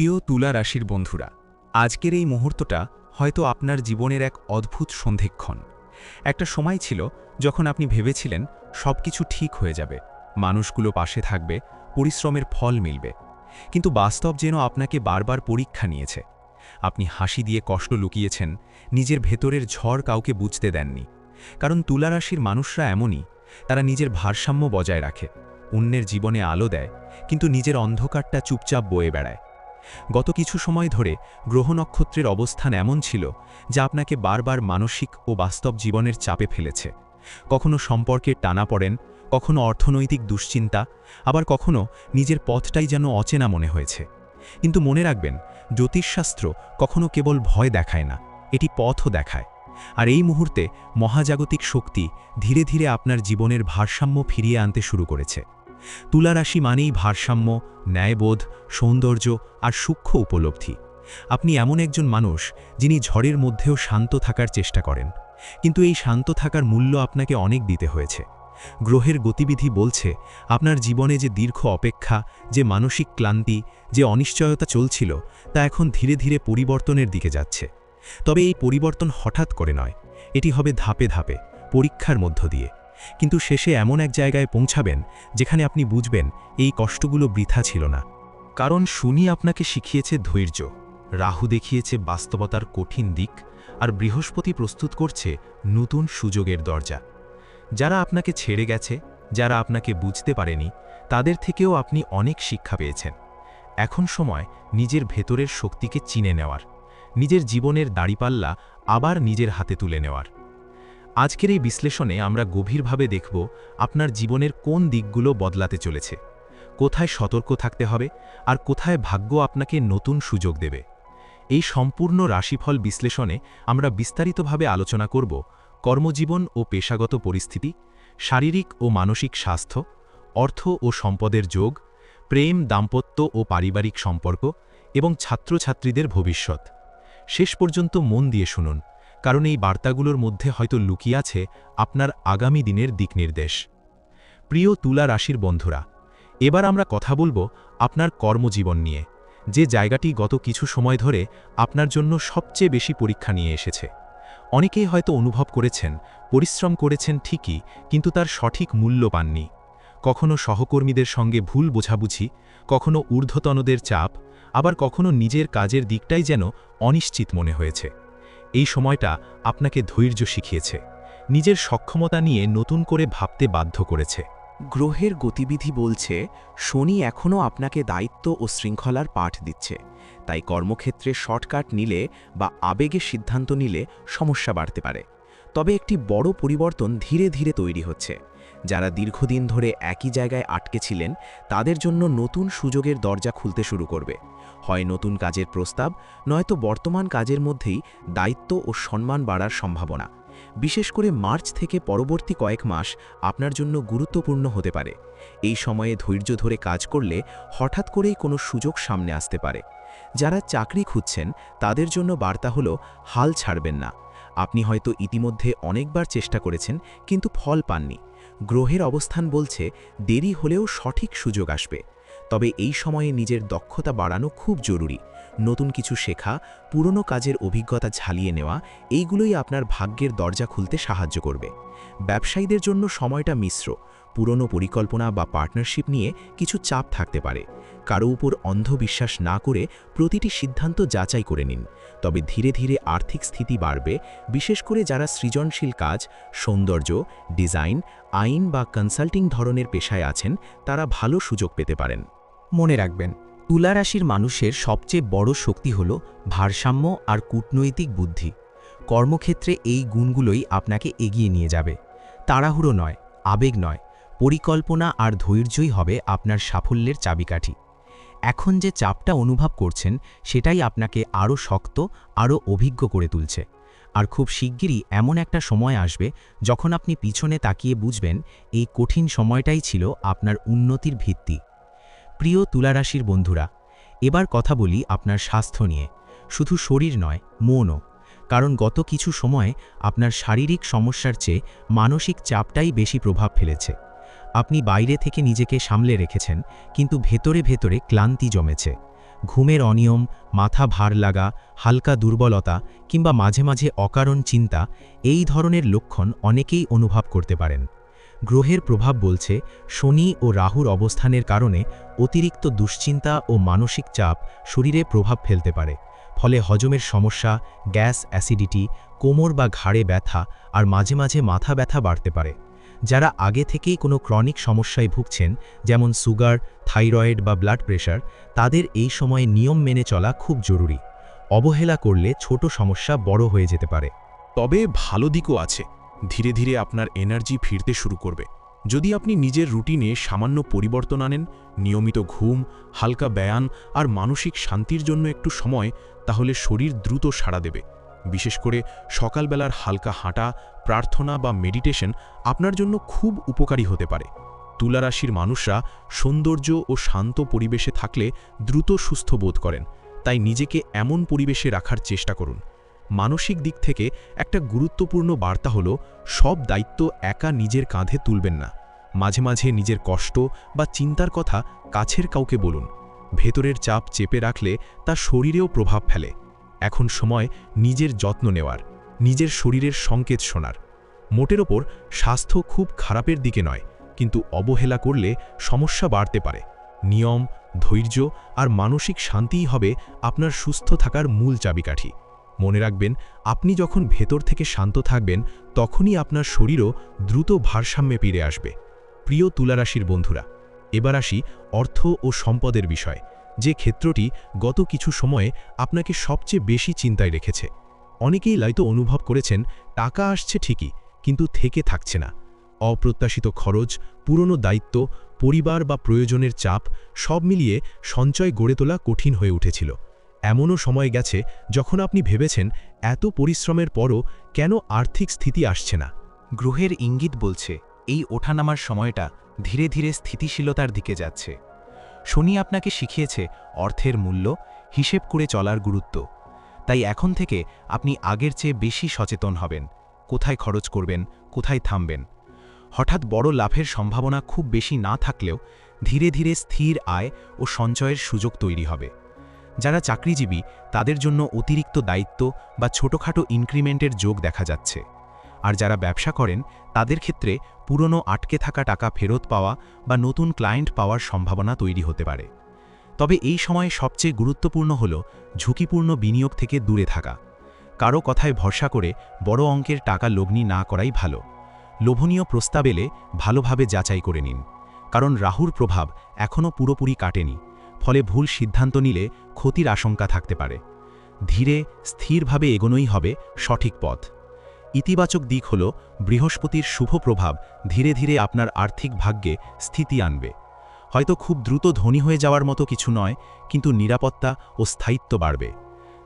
প্রিয় তুলা রাশির বন্ধুরা, আজকের এই মুহূর্তটা হয়তো আপনার জীবনের এক অদ্ভুত সন্ধিক্ষণ। একটা সময় ছিল যখন আপনি ভেবেছিলেন সব কিছু ঠিক হয়ে যাবে, মানুষগুলো পাশে থাকবে, পরিশ্রমের ফল মিলবে। কিন্তু বাস্তব যেন আপনাকে বারবার পরীক্ষা নিয়েছে। আপনি হাসি দিয়ে কষ্ট লুকিয়েছেন, নিজের ভেতরের ঝড় কাউকে বুঝতে দেননি। কারণ তুলা রাশির মানুষরা এমনই, তারা নিজের ভারসাম্য বজায় রাখে, অন্যের জীবনে আলো দেয়, কিন্তু নিজের অন্ধকারটা চুপচাপ বয়ে বেড়ায়। গত কিছু সময় ধরে গ্রহ নক্ষত্রের অবস্থান এমন ছিল যা আপনাকে বারবার মানসিক ও বাস্তব জীবনের চাপে ফেলেছে। কখনো সম্পর্কের টানা পড়েন, কখনো অর্থনৈতিক দুশ্চিন্তা, আবার কখনো নিজের পথটাই যেন অচেনা মনে হয়েছে। কিন্তু মনে রাখবেন, জ্যোতিষশাস্ত্র কখনো কেবল ভয় দেখায় না, এটি পথও দেখায়। আর এই মুহূর্তে মহাজাগতিক শক্তি ধীরে ধীরে আপনার জীবনের ভারসাম্য ফিরিয়ে আনতে শুরু করেছে। তুলা রাশি মানেই ভারসাম্য, ন্যায়বোধ, সৌন্দর্য আর সূক্ষ্ম উপলব্ধি। আপনি এমন একজন মানুষ যিনি ঝড়ের মধ্যেও শান্ত থাকার চেষ্টা করেন। কিন্তু এই শান্ত থাকার মূল্য আপনাকে অনেক দিতে হয়েছে। গ্রহের গতিবিধি বলছে আপনার জীবনে যে দীর্ঘ অপেক্ষা, যে মানসিক ক্লান্তি, যে অনিশ্চয়তা চলছিল, তা এখন ধীরে ধীরে পরিবর্তনের দিকে যাচ্ছে। তবে এই পরিবর্তন হঠাৎ করে নয়, এটি হবে ধাপে ধাপে, পরীক্ষার মধ্য দিয়ে। কিন্তু শেষে এমন এক জায়গায় পৌঁছাবেন যেখানে আপনি বুঝবেন এই কষ্টগুলো বৃথা ছিল না। কারণ শুনি আপনাকে শিখিয়েছে ধৈর্য, রাহু দেখিয়েছে বাস্তবতার কঠিন দিক, আর বৃহস্পতি প্রস্তুত করছে নতুন সুযোগের দরজা। যারা আপনাকে ছেড়ে গেছে, যারা আপনাকে বুঝতে পারেনি, তাদের থেকেও আপনি অনেক শিক্ষা পেয়েছেন। এখন সময় নিজের ভেতরের শক্তিকে চিনে নেওয়ার, নিজের জীবনের দাড়িপাল্লা আবার নিজের হাতে তুলে নেওয়ার। আজকের এই বিশ্লেষণে আমরা গভীরভাবে দেখব আপনার জীবনের কোন দিকগুলো বদলাতে চলেছে, কোথায় সতর্ক থাকতে হবে আর কোথায় ভাগ্য আপনাকে নতুন সুযোগ দেবে। এই সম্পূর্ণ রাশিফল বিশ্লেষণে আমরা বিস্তারিতভাবে আলোচনা করব কর্মজীবন ও পেশাগত পরিস্থিতি, শারীরিক ও মানসিক স্বাস্থ্য, অর্থ ও সম্পদের যোগ, প্রেম, দাম্পত্য ও পারিবারিক সম্পর্ক এবং ছাত্রছাত্রীদের ভবিষ্যৎ। শেষ পর্যন্ত মন দিয়ে শুনুন। কারণ এই বার্তাগুলোর মধ্যে হয়তো লুকিয়ে আছে আপনার আগামী দিনের দিকনির্দেশ। প্রিয় তুলা রাশির বন্ধুরা, এবার আমরা কথা বলব আপনার কর্মজীবন নিয়ে, যে জায়গাটি গত কিছু সময় ধরে আপনার জন্য সবচেয়ে বেশি পরীক্ষা নিয়ে এসেছে। অনেকেই হয়তো অনুভব করেছেন, পরিশ্রম করেছেন ঠিকই, কিন্তু তার সঠিক মূল্য পাননি। কখনো সহকর্মীদের সঙ্গে ভুল বোঝাবুঝি, কখনো ঊর্ধ্বতনদের চাপ, আবার কখনো নিজের কাজের দিকটাই যেন অনিশ্চিত মনে হয়েছে। এই সময়টা আপনাকে ধৈর্য শিখিয়েছে, নিজের সক্ষমতা নিয়ে নতুন করে ভাবতে বাধ্য করেছে। গ্রহের গতিবিধি বলছে, শনি এখনও আপনাকে দায়িত্ব ও শৃঙ্খলার পাঠ দিচ্ছে। তাই কর্মক্ষেত্রে শর্টকাট নিলে বা আবেগে সিদ্ধান্ত নিলে সমস্যা বাড়তে পারে। তবে একটি বড় পরিবর্তন ধীরে ধীরে তৈরি হচ্ছে। যারা দীর্ঘদিন ধরে একই জায়গায় আটকে ছিলেন, তাদের জন্য নতুন সুযোগের দরজা খুলতে শুরু করবে। হয় নতুন কাজের প্রস্তাব, নয়তো বর্তমান কাজের মধ্যেই দায়িত্ব ও সম্মান বাড়ার সম্ভাবনা। বিশেষ করে মার্চ থেকে পরবর্তী কয়েক মাস আপনার জন্য গুরুত্বপূর্ণ হতে পারে। এই সময়ে ধৈর্য ধরে কাজ করলে হঠাৎ করেই কোনো সুযোগ সামনে আসতে পারে। যারা চাকরি খুঁজছেন, তাদের জন্য বার্তা হলো, হাল ছাড়বেন না। আপনি হয়তো ইতিমধ্যে অনেকবার চেষ্টা করেছেন, কিন্তু ফল পাননি। গ্রহের অবস্থান বলছে, দেরি হলেও সঠিক সুযোগ আসবে। তবে এই সময়ে নিজের দক্ষতা বাড়ানো খুব জরুরি। নতুন কিছু শেখা, পুরনো কাজের অভিজ্ঞতা ঝালিয়ে নেওয়া, এইগুলোই আপনার ভাগ্যের দরজা খুলতে সাহায্য করবে। ব্যবসায়ীদের জন্য সময়টা মিশ্র, পুরনো পরিকল্পনা বা পার্টনারশিপ নিয়ে কিছু চাপ থাকতে পারে। কারও উপর অন্ধবিশ্বাস না করে প্রতিটি সিদ্ধান্ত যাচাই করে নিন। তবে ধীরে ধীরে আর্থিক স্থিতি বাড়বে, বিশেষ করে যারা সৃজনশীল কাজ, সৌন্দর্য, ডিজাইন, আইন বা কনসাল্টিং ধরনের পেশায় আছেন, তারা ভালো সুযোগ পেতে পারেন। মনে রাখবেন, তুলা রাশির মানুষের সবচেয়ে বড় শক্তি হল ভারসাম্য আর কূটনৈতিক বুদ্ধি। কর্মক্ষেত্রে এই গুণগুলোই আপনাকে এগিয়ে নিয়ে যাবে। তাড়াহুড়ো নয়, আবেগ নয়, পরিকল্পনা আর ধৈর্যই হবে আপনার সাফল্যের চাবিকাঠি। এখন যে চাপটা অনুভব করছেন, সেটাই আপনাকে আরও শক্ত, আরও অভিজ্ঞ করে তুলছে। আর খুব শিগগিরই এমন একটা সময় আসবে যখন আপনি পিছনে তাকিয়ে বুঝবেন, এই কঠিন সময়টাই ছিল আপনার উন্নতির ভিত্তি। প্রিয় তুলারাশির বন্ধুরা, এবার কথা বলি আপনার স্বাস্থ্য নিয়ে। শুধু শরীর নয়, মনও। কারণ গত কিছু সময়ে আপনার শারীরিক সমস্যার চেয়ে মানসিক চাপটাই বেশি প্রভাব ফেলেছে। আপনি বাইরে থেকে নিজেকে সামলে রেখেছেন, কিন্তু ভেতরে ভেতরে ক্লান্তি জমেছে। ঘুমের অনিয়ম, মাথা ভার লাগা, হালকা দুর্বলতা কিংবা মাঝে মাঝে অকারণ চিন্তা, এই ধরনের লক্ষণ অনেকেই অনুভব করতে পারেন। গ্রহের প্রভাব বলছে শনি ও রাহুর অবস্থানের কারণে অতিরিক্ত দুশ্চিন্তা ও মানসিক চাপ শরীরে প্রভাব ফেলতে পারে। ফলে হজমের সমস্যা, গ্যাস অ্যাসিডিটি, কোমর বা ঘাড়ে ব্যথা আর মাঝে মাঝে মাথা ব্যথা বাড়তে পারে। যারা আগে থেকেই কোনো ক্রনিক সমস্যায় ভুগছেন, যেমন সুগার, থাইরয়েড বা ব্লাড প্রেশার, তাদের এই সময়ে নিয়ম মেনে চলা খুব জরুরি। অবহেলা করলে ছোট সমস্যা বড় হয়ে যেতে পারে। তবে ভালো দিকও আছে। ধীরে ধীরে আপনার এনার্জি ফিরতে শুরু করবে। যদি আপনি নিজের রুটিনে সামান্য পরিবর্তন আনেন, নিয়মিত ঘুম, হালকা ব্যায়াম আর মানসিক শান্তির জন্য একটু সময়, তাহলে শরীর দ্রুত সাড়া দেবে। বিশেষ করে সকালবেলার হালকা হাঁটা, প্রার্থনা বা মেডিটেশন আপনার জন্য খুব উপকারী হতে পারে। তুলা রাশির মানুষরা সৌন্দর্য ও শান্ত পরিবেশে থাকলে দ্রুত সুস্থ বোধ করেন। তাই নিজেকে এমন পরিবেশে রাখার চেষ্টা করুন। মানসিক দিক থেকে একটা গুরুত্বপূর্ণ বার্তা হলো, সব দায়িত্ব একা নিজের কাঁধে তুলবেন না। মাঝে মাঝে নিজের কষ্ট বা চিন্তার কথা কাছের কাউকে বলুন। ভেতরের চাপ চেপে রাখলে তা শরীরেও প্রভাব ফেলে। এখন সময় নিজের যত্ন নেওয়ার, নিজের শরীরের সংকেত শোনার। মোটের ওপর স্বাস্থ্য খুব খারাপের দিকে নয়, কিন্তু অবহেলা করলে সমস্যা বাড়তে পারে। নিয়ম, ধৈর্য আর মানসিক শান্তিই হবে আপনার সুস্থ থাকার মূল চাবিকাঠি। মনে রাখবেন, আপনি যখন ভেতর থেকে শান্ত থাকবেন, তখনই আপনার শরীরও দ্রুত ভারসাম্যে ফিরে আসবে। প্রিয় তুলারাশির বন্ধুরা, এবার আসি অর্থ ও সম্পদের বিষয়, যে ক্ষেত্রটি গত কিছু সময়ে আপনাকে সবচেয়ে বেশি চিন্তায় রেখেছে। অনেকেই হয়তো অনুভব করেছেন, টাকা আসছে ঠিকই, কিন্তু থেকে থাকছে না। অপ্রত্যাশিত খরচ, পুরনো দায়িত্ব, পরিবার বা প্রয়োজনের চাপ, সব মিলিয়ে সঞ্চয় গড়ে তোলা কঠিন হয়ে উঠেছিল। এমনও সময় গেছে যখন আপনি ভেবেছেন এত পরিশ্রমের পরও কেন আর্থিক স্থিতি আসছে না। গ্রহের ইঙ্গিত বলছে, এই ওঠানামার সময়টা ধীরে ধীরে স্থিতিশীলতার দিকে যাচ্ছে। শনি আপনাকে শিখিয়েছে অর্থের মূল্য, হিসেব করে চলার গুরুত্ব। তাই এখন থেকে আপনি আগের চেয়ে বেশি সচেতন হবেন, কোথায় খরচ করবেন, কোথায় থামবেন। হঠাৎ বড় লাভের সম্ভাবনা খুব বেশি না থাকলেও ধীরে ধীরে স্থির আয় ও সঞ্চয়ের সুযোগ তৈরি হবে। যারা চাকরিজীবী, তাদের জন্য অতিরিক্ত দায়িত্ব বা ছোটখাটো ইনক্রিমেন্টের যোগ দেখা যাচ্ছে। আর যারা ব্যবসা করেন, তাদের ক্ষেত্রে পুরনো আটকে থাকা টাকা ফেরত পাওয়া বা নতুন ক্লায়েন্ট পাওয়ার সম্ভাবনা তৈরি হতে পারে। তবে এই সময়ে সবচেয়ে গুরুত্বপূর্ণ হল ঝুঁকিপূর্ণ বিনিয়োগ থেকে দূরে থাকা। কারও কথায় ভরসা করে বড় অঙ্কের টাকা লগ্নি না করাই ভালো। লোভনীয় প্রস্তাব এলে ভালোভাবে যাচাই করে নিন। কারণ রাহুর প্রভাব এখনও পুরোপুরি কাটেনি। ফলে ভুল সিদ্ধান্ত নিলে ক্ষতির আশঙ্কা থাকতে পারে। ধীরে, স্থিরভাবে এগোনোই হবে সঠিক পথ। ইতিবাচক দিক হল, বৃহস্পতির শুভ প্রভাব ধীরে ধীরে আপনার আর্থিক ভাগ্যে স্থিতি আনবে। হয়তো খুব দ্রুত ধনী হয়ে যাওয়ার মতো কিছু নয়, কিন্তু নিরাপত্তা ও স্থায়িত্ব বাড়বে।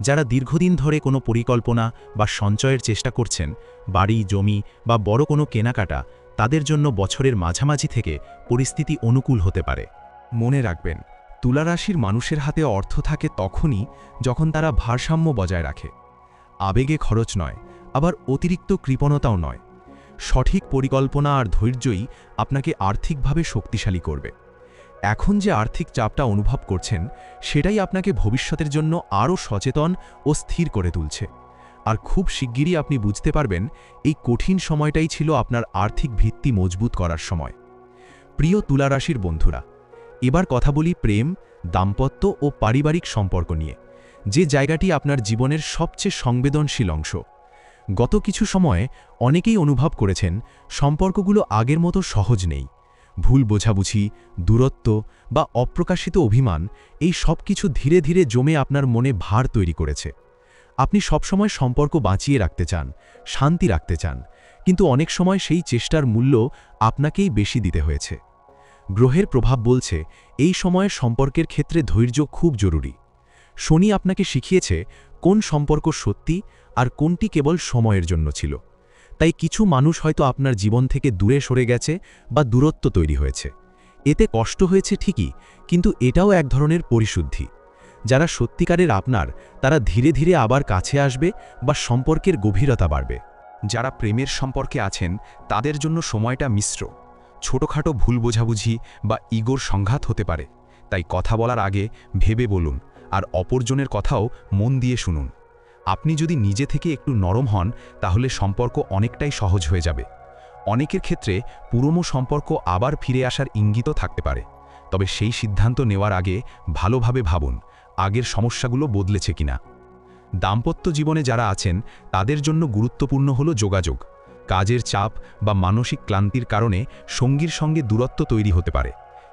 যারা দীর্ঘদিন ধরে কোনো পরিকল্পনা বা সঞ্চয়ের চেষ্টা করছেন, বাড়ি, জমি বা বড় কোনো কেনাকাটা, তাদের জন্য বছরের মাঝামাঝি থেকে পরিস্থিতি অনুকূল হতে পারে। মনে রাখবেন তুলারাশির মানুষের হাতে অর্থ থাকে তখনই যখন তারা ভারসাম্য বজায় রাখে। আবেগে খরচ নয়, আবার অতিরিক্ত কৃপণতাও নয়। সঠিক পরিকল্পনা আর ধৈর্যই আপনাকে আর্থিকভাবে শক্তিশালী করবে। এখন যে আর্থিক চাপটা অনুভব করছেন, সেটাই আপনাকে ভবিষ্যতের জন্য আরও সচেতন ও স্থির করে তুলছে। আর খুব শিগগিরই আপনি বুঝতে পারবেন, এই কঠিন সময়টাই ছিল আপনার আর্থিক ভিত্তি মজবুত করার সময়। প্রিয় তুলারাশির বন্ধুরা এবার কথা বলি প্রেম, দাম্পত্য ও পারিবারিক সম্পর্ক নিয়ে, যে জায়গাটি আপনার জীবনের সবচেয়ে সংবেদনশীল অংশ। গত কিছু সময়ে অনেকেই অনুভব করেছেন, সম্পর্কগুলো আগের মতো সহজ নেই। ভুল বোঝাবুঝি, দূরত্ব বা অপ্রকাশিত অভিমান, এই সব কিছু ধীরে ধীরে জমে আপনার মনে ভার তৈরি করেছে। আপনি সবসময় সম্পর্ক বাঁচিয়ে রাখতে চান, শান্তি রাখতে চান, কিন্তু অনেক সময় সেই চেষ্টার মূল্য আপনাকেই বেশি দিতে হয়েছে। গ্রহের প্রভাব বলছে, এই সময়ে সম্পর্কের ক্ষেত্রে ধৈর্য খুব জরুরি। শনি আপনাকে শিখিয়েছে কোন সম্পর্ক সত্যি আর কোনটি কেবল সময়ের জন্য ছিল। তাই কিছু মানুষ হয়তো আপনার জীবন থেকে দূরে সরে গেছে বা দূরত্ব তৈরি হয়েছে। এতে কষ্ট হয়েছে ঠিকই, কিন্তু এটাও এক ধরনের পরিশুদ্ধি। যারা সত্যিকারের আপনার, তারা ধীরে ধীরে আবার কাছে আসবে বা সম্পর্কের গভীরতা বাড়বে। যারা প্রেমের সম্পর্কে আছেন, তাদের জন্য সময়টা মিশ্র। ছোটখাটো ভুল বোঝাবুঝি বা ইগোর সংঘাত হতে পারে। তাই কথা বলার আগে ভেবে বলুন, আর অপরজনের কথাও মন দিয়ে শুনুন। আপনি যদি নিজে থেকে একটু নরম হন, তাহলে সম্পর্ক অনেকটাই সহজ হয়ে যাবে। অনেকের ক্ষেত্রে পুরনো সম্পর্ক আবার ফিরে আসার ইঙ্গিতও থাকতে পারে। তবে সেই সিদ্ধান্ত নেওয়ার আগে ভালোভাবে ভাবুন, আগের সমস্যাগুলো বদলেছে কিনা। দাম্পত্য জীবনে যারা আছেন, তাদের জন্য গুরুত্বপূর্ণ হলো যোগাযোগ। কাজের চাপ বা মানসিক ক্লান্তির কারণে সঙ্গীর সঙ্গে দূরত্ব তৈরি হতে পারে।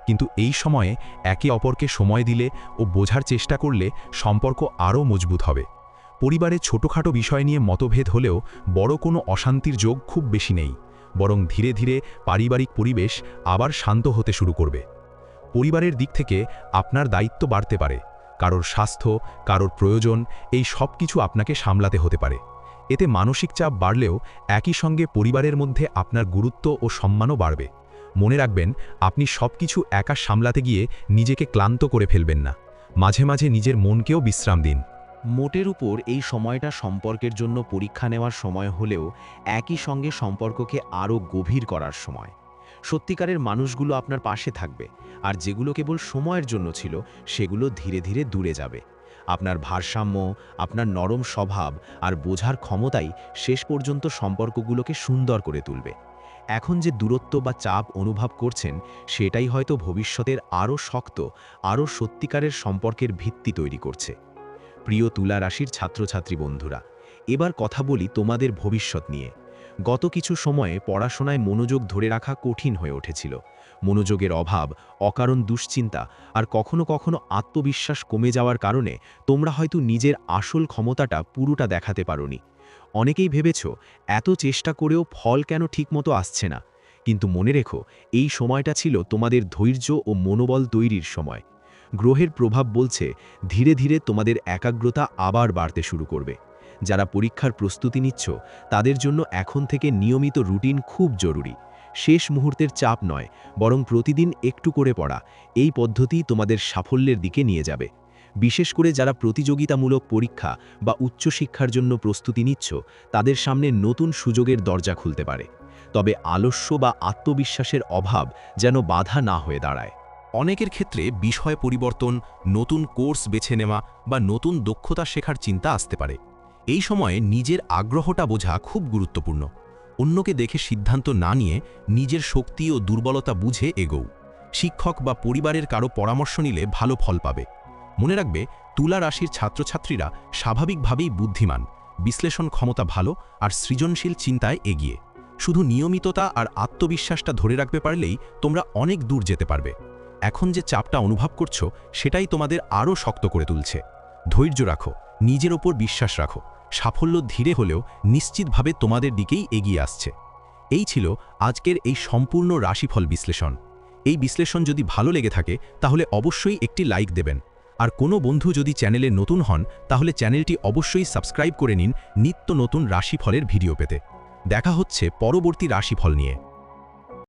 কিন্তু এই সময়ে একে অপরকে সময় দিলে ও বোঝার চেষ্টা করলে সম্পর্ক আরও মজবুত হবে। পরিবারে ছোটোখাটো বিষয় নিয়ে মতভেদ হলেও বড় কোনো অশান্তির যোগ খুব বেশি নেই, বরং ধীরে ধীরে পারিবারিক পরিবেশ আবার শান্ত হতে শুরু করবে। পরিবারের দিক থেকে আপনার দায়িত্ব বাড়তে পারে, কারোর স্বাস্থ্য, কারোর প্রয়োজন, এই সব কিছু আপনাকে সামলাতে হতে পারে। এতে মানসিক চাপ বাড়লেও একই সঙ্গে পরিবারের মধ্যে আপনার গুরুত্ব ও সম্মানও বাড়বে। মনে রাখবেন, আপনি সব কিছু একা সামলাতে গিয়ে নিজেকে ক্লান্ত করে ফেলবেন না। মাঝে মাঝে নিজের মনকেও বিশ্রাম দিন। মোটের উপর এই সময়টা সম্পর্কের জন্য পরীক্ষা নেওয়ার সময় হলেও একই সঙ্গে সম্পর্ককে আরও গভীর করার সময়। সত্যিকারের মানুষগুলো আপনার পাশে থাকবে, আর যেগুলো কেবল সময়ের জন্য ছিল, সেগুলো ধীরে ধীরে দূরে যাবে। আপনার ভারসাম্য, আপনার নরম স্বভাব আর বোঝার ক্ষমতাই শেষ পর্যন্ত সম্পর্কগুলোকে সুন্দর করে তুলবে। এখন যে দূরত্ব বা চাপ অনুভব করছেন, সেটাই হয়তো ভবিষ্যতের আরও শক্ত, আরও সত্যিকারের সম্পর্কের ভিত্তি তৈরি করছে। প্রিয় তুলা রাশির ছাত্রছাত্রী বন্ধুরা, এবার কথা বলি তোমাদের ভবিষ্যৎ নিয়ে। গত কিছু সময়ে পড়াশোনায় মনোযোগ ধরে রাখা কঠিন হয়ে উঠেছিল। মনোযোগের অভাব, অকারণ দুশ্চিন্তা আর কখনো কখনো আত্মবিশ্বাস কমে যাওয়ার কারণে তোমরা হয়তো নিজের আসল ক্ষমতাটা পুরোটা দেখাতে পারোনি। অনেকেই ভেবেছ, এত চেষ্টা করেও ফল কেন ঠিকমতো আসছে না? কিন্তু মনে রেখো, এই সময়টা ছিল তোমাদের ধৈর্য ও মনোবল তৈরির সময়। গ্রহের প্রভাব বলছে, ধীরে ধীরে তোমাদের একাগ্রতা আবার বাড়তে শুরু করবে। যারা পরীক্ষার প্রস্তুতি নিচ্ছ, তাদের জন্য এখন থেকে নিয়মিত রুটিন খুব জরুরি। শেষ মুহূর্তের চাপ নয়, বরং প্রতিদিন একটু করে পড়া। এই পদ্ধতি তোমাদের সাফল্যের দিকে নিয়ে যাবে। বিশেষ করে যারা প্রতিযোগিতামূলক পরীক্ষা বা উচ্চশিক্ষার জন্য প্রস্তুতি নিচ্ছ, তাদের সামনে নতুন সুযোগের দরজা খুলতে পারে। তবে আলস্য বা আত্মবিশ্বাসের অভাব যেন বাধা না হয়ে দাঁড়ায়। অনেকের ক্ষেত্রে বিষয় পরিবর্তন, নতুন কোর্স বেছে নেওয়া বা নতুন দক্ষতা শেখার চিন্তা আসতে পারে। এই সময়ে নিজের আগ্রহটা বোঝা খুব গুরুত্বপূর্ণ। অন্যকে দেখে সিদ্ধান্ত না নিয়ে নিজের শক্তি ও দুর্বলতা বুঝে এগোও। শিক্ষক বা পরিবারের কারও পরামর্শ নিলে ভালো ফল পাবে। মনে রাখবে, তুলা রাশির ছাত্রছাত্রীরা স্বাভাবিকভাবেই বুদ্ধিমান, বিশ্লেষণ ক্ষমতা ভালো আর সৃজনশীল চিন্তায় এগিয়ে। শুধু নিয়মিততা আর আত্মবিশ্বাসটা ধরে রাখতে পারলেই তোমরা অনেক দূর যেতে পারবে। এখন যে চাপটা অনুভব করছ, সেটাই তোমাদের আরও শক্ত করে তুলছে। ধৈর্য রাখো, নিজের ওপর বিশ্বাস রাখো। সাফল্য ধীরে হলেও নিশ্চিতভাবে তোমাদের দিকেই এগিয়ে আসছে। এই ছিল আজকের এই সম্পূর্ণ রাশিফল বিশ্লেষণ। এই বিশ্লেষণ যদি ভালো লেগে থাকে, তাহলে অবশ্যই একটি লাইক দেবেন। আর কোনো বন্ধু যদি চ্যানেলে নতুন হন, তাহলে চ্যানেলটি অবশ্যই সাবস্ক্রাইব করে নিন নিত্য নতুন রাশিফলের ভিডিও পেতে। দেখা হচ্ছে পরবর্তী রাশিফল নিয়ে।